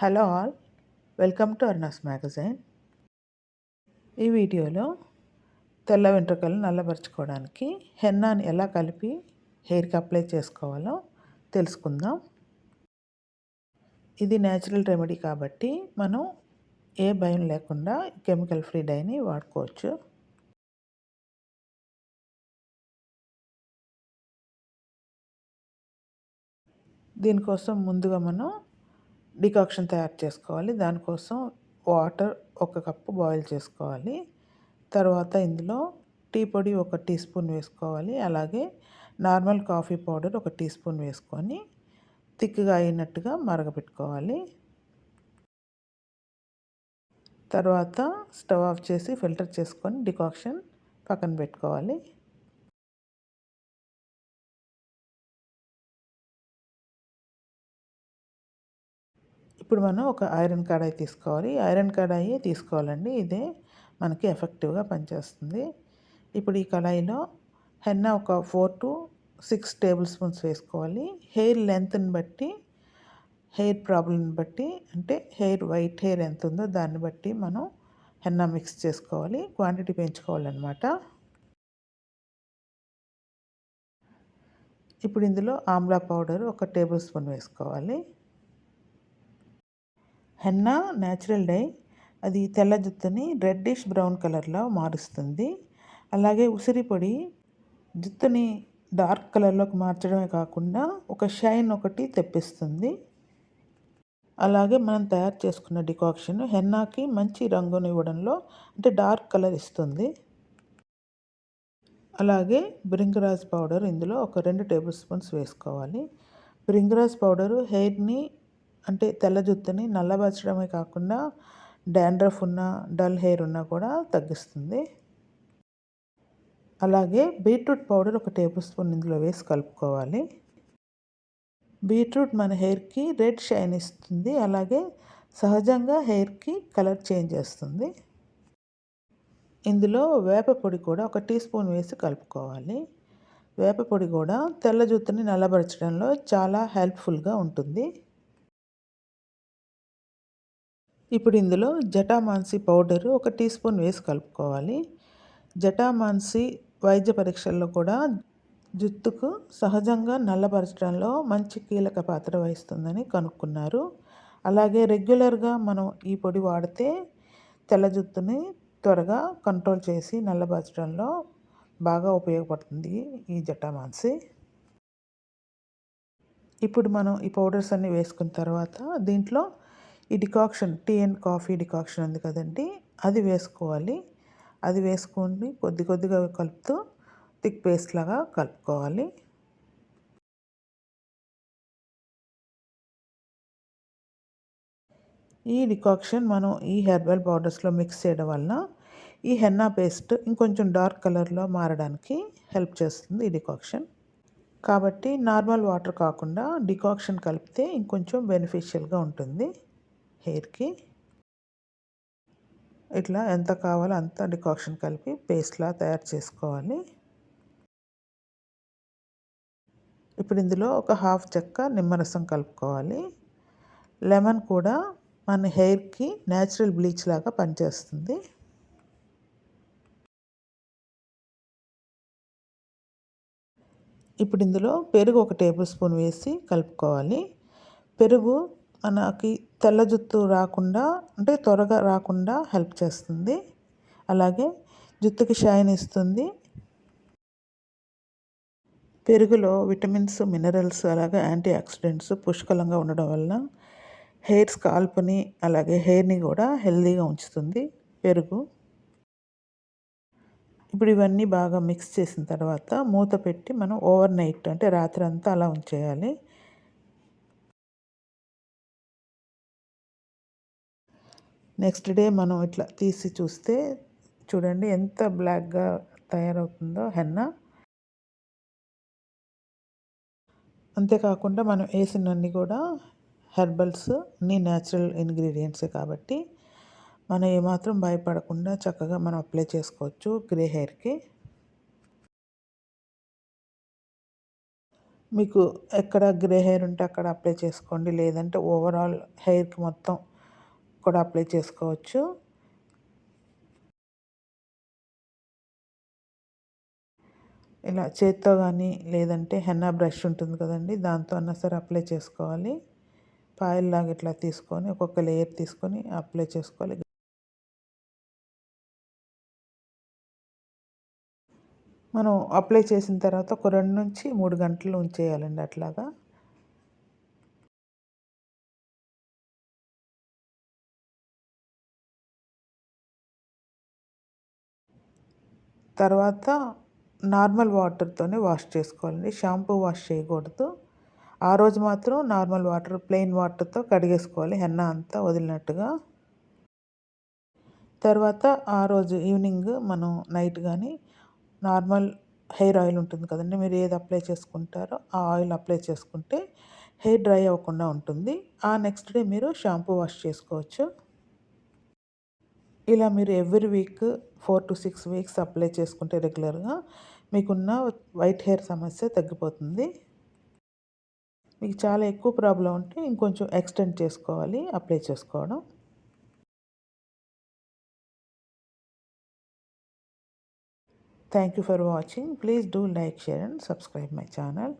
Hello all welcome to అర్నాస్ magazine. ఈ వీడియోలో తెల్ల వెంట్రుకలు నల్లబరుచుకోవడానికి హెన్నాని ఎలా కలిపి హెయిర్కి అప్లై చేసుకోవాలో తెలుసుకుందాం. ఇది న్యాచురల్ రెమెడీ కాబట్టి మనం ఏ భయం లేకుండా కెమికల్ ఫ్రీ డైని వాడుకోవచ్చు. దీనికోసం ముందుగా మనం డికాక్షన్ తయారు చేసుకోవాలి. దానికోసం వాటర్ ఒక కప్పు బాయిల్ చేసుకోవాలి. తర్వాత ఇందులో టీ పొడి ఒక టీ స్పూన్ వేసుకోవాలి. అలాగే నార్మల్ కాఫీ పౌడర్ ఒక టీ స్పూన్ వేసుకొని థిక్గా అయినట్టుగా మరగపెట్టుకోవాలి. తర్వాత స్టవ్ ఆఫ్ చేసి ఫిల్టర్ చేసుకొని డికాక్షన్ పక్కన పెట్టుకోవాలి. ఇప్పుడు మనం ఒక ఐరన్ కడాయి తీసుకోవాలి. ఐరన్ కడాయి తీసుకోవాలండి. ఇదే మనకి ఎఫెక్టివ్గా పనిచేస్తుంది. ఇప్పుడు ఈ కడాయిలో హెన్న ఒక four to six tablespoons వేసుకోవాలి. హెయిర్ లెంత్ని బట్టి హెయిర్ ప్రాబ్లమ్ని బట్టి అంటే హెయిర్ వైట్ హెయిర్ ఎంత ఉందో దాన్ని బట్టి మనం హెన్న మిక్స్ చేసుకోవాలి. క్వాంటిటీ పెంచుకోవాలన్నమాట. ఇప్పుడు ఇందులో ఆమ్లా పౌడర్ ఒక టేబుల్ స్పూన్ వేసుకోవాలి. హెన్నా న్యాచురల్ డై అది తెల్ల జుత్తుని రెడ్డిష్ బ్రౌన్ కలర్లో మారుస్తుంది. అలాగే ఉసిరి పొడి జుత్తుని డార్క్ కలర్లోకి మార్చడమే కాకుండా ఒక షైన్ ఒకటి తెప్పిస్తుంది. అలాగే మనం తయారు చేసుకున్న డికాక్షన్ హెన్నాకి మంచి రంగుని ఇవ్వడంలో అంటే డార్క్ కలర్ ఇస్తుంది. అలాగే బ్రింగరాజ్ పౌడర్ ఇందులో ఒక రెండు టేబుల్ స్పూన్స్ వేసుకోవాలి. బ్రింగరాజ్ పౌడరు హెయిర్ని అంటే తెల్ల జుత్తుని నల్లబరచడమే కాకుండా డాండ్రఫ్ ఉన్న డల్ హెయిర్ ఉన్నా కూడా తగ్గిస్తుంది. అలాగే బీట్రూట్ పౌడర్ ఒక టేబుల్ స్పూన్ ఇందులో వేసి కలుపుకోవాలి. బీట్రూట్ మన హెయిర్కి రెడ్ షైన్ ఇస్తుంది. అలాగే సహజంగా హెయిర్కి కలర్ చేంజ్ చేస్తుంది. ఇందులో వేప పొడి కూడా ఒక టీ స్పూన్ వేసి కలుపుకోవాలి. వేప పొడి కూడా తెల్ల జుత్తుని నల్లబరచడంలో చాలా హెల్ప్ఫుల్గా ఉంటుంది. ఇప్పుడు ఇందులో జటామాన్సి పౌడర్ ఒక టీ స్పూన్ వేసి కలుపుకోవాలి. జటామాన్సి వైద్య పరీక్షల్లో కూడా జుత్తుకు సహజంగా నల్లపరచడంలో మంచి కీలక పాత్ర వహిస్తుందని కనుక్కున్నారు. అలాగే రెగ్యులర్గా మనం ఈ పొడి వాడితే తెల్ల జుత్తుని త్వరగా కంట్రోల్ చేసి నల్లపరచడంలో బాగా ఉపయోగపడుతుంది ఈ జటామాన్సి. ఇప్పుడు మనం ఈ పౌడర్స్ అన్నీ వేసుకున్న తర్వాత దీంట్లో ఈ decoction tea and coffee decoction ఉంది కదండి. అది వేసుకోవాలి. అది వేసుకొని కొద్ది కొద్దిగా కలుపుతూ థిక్ పేస్ట్ లాగా కలుపుకోవాలి. ఈ డికాక్షన్ మనం ఈ హెర్బల్ పౌడర్స్లో మిక్స్ చేయడం వల్ల ఈ హెన్నా పేస్ట్ ఇంకొంచెం డార్క్ కలర్లో మారడానికి హెల్ప్ చేస్తుంది ఈ డికాక్షన్. కాబట్టి నార్మల్ వాటర్ కాకుండా డికాక్షన్ కలిపితే ఇంకొంచెం బెనిఫిషియల్గా ఉంటుంది. హెయిర్కి. ఇట్లా ఎంత కావాలో అంత డికాక్షన్ కలిపి పేస్ట్లా తయారు చేసుకోవాలి. ఇప్పుడు ఇందులో ఒక హాఫ్ చెక్క నిమ్మరసం కలుపుకోవాలి. లెమన్ కూడా మన హెయిర్కి న్యాచురల్ బ్లీచ్ లాగా పనిచేస్తుంది. ఇప్పుడు ఇందులో పెరుగు ఒక టేబుల్ స్పూన్ వేసి కలుపుకోవాలి. పెరుగు మనకి తెల్ల జుత్తు రాకుండా అంటే త్వరగా రాకుండా హెల్ప్ చేస్తుంది. అలాగే జుత్తుకి షైన్ ఇస్తుంది. పెరుగులో విటమిన్స్ మినరల్స్ అలాగే యాంటీ ఆక్సిడెంట్స్ పుష్కలంగా ఉండడం వలన హెయిర్ స్కాల్ప్ని అలాగే హెయిర్ని కూడా హెల్దీగా ఉంచుతుంది పెరుగు. ఇప్పుడు ఇవన్నీ బాగా మిక్స్ చేసిన తర్వాత మూత పెట్టి మనం ఓవర్ నైట్ అంటే రాత్రి అంతా అలా ఉంచేయాలి. నెక్స్ట్ డే మనం ఇట్లా తీసి చూస్తే చూడండి ఎంత బ్లాక్గా తయారవుతుందో హెన్న. అంతేకాకుండా మనం వేసినన్ని కూడా హెర్బల్స్ అన్ని న్యాచురల్ ఇంగ్రీడియంట్సే కాబట్టి మనం ఏమాత్రం భయపడకుండా చక్కగా మనం అప్లై చేసుకోవచ్చు గ్రే హెయిర్కి. మీకు ఎక్కడ గ్రే హెయిర్ ఉంటే అక్కడ అప్లై చేసుకోండి లేదంటే ఓవరాల్ హెయిర్కి మొత్తం కూడా అప్లై చేసుకోవచ్చు. ఇలా చేత్తో కానీ లేదంటే హెన్నా బ్రష్ ఉంటుంది కదండి దాంతో అన్నా సరే అప్లై చేసుకోవాలి. పాయల్లాగా ఇట్లా తీసుకొని ఒక్కొక్క లేయర్ తీసుకొని అప్లై చేసుకోవాలి. మనం అప్లై చేసిన తర్వాత ఒక రెండు నుంచి మూడు గంటలు ఉంచేయాలండి అట్లాగా. తర్వాత నార్మల్ వాటర్తోనే వాష్ చేసుకోవాలండి. షాంపూ వాష్ చేయకూడదు. ఆ రోజు మాత్రం నార్మల్ వాటర్ ప్లెయిన్ వాటర్తో కడిగేసుకోవాలి. హెన్న అంతా వదిలినట్టుగా. తర్వాత ఆ రోజు ఈవినింగ్ మనం నైట్ కానీ నార్మల్ హెయిర్ ఆయిల్ ఉంటుంది కదండి మీరు ఏది అప్లై చేసుకుంటారో ఆ ఆయిల్ అప్లై చేసుకుంటే హెయిర్ డ్రై అవ్వకుండా ఉంటుంది. ఆ నెక్స్ట్ డే మీరు షాంపూ వాష్ చేసుకోవచ్చు. ఇలా మీరు every week four to six weeks apply చేసుకుంటే రెగ్యులర్గా మీకున్న వైట్ హెయిర్ సమస్య తగ్గిపోతుంది. మీకు చాలా ఎక్కువ ప్రాబ్లం ఉంటే ఇంకొంచెం ఎక్స్టెండ్ చేసుకోవాలి అప్లై చేసుకోవడం. Thank you for watching please do like share and subscribe my channel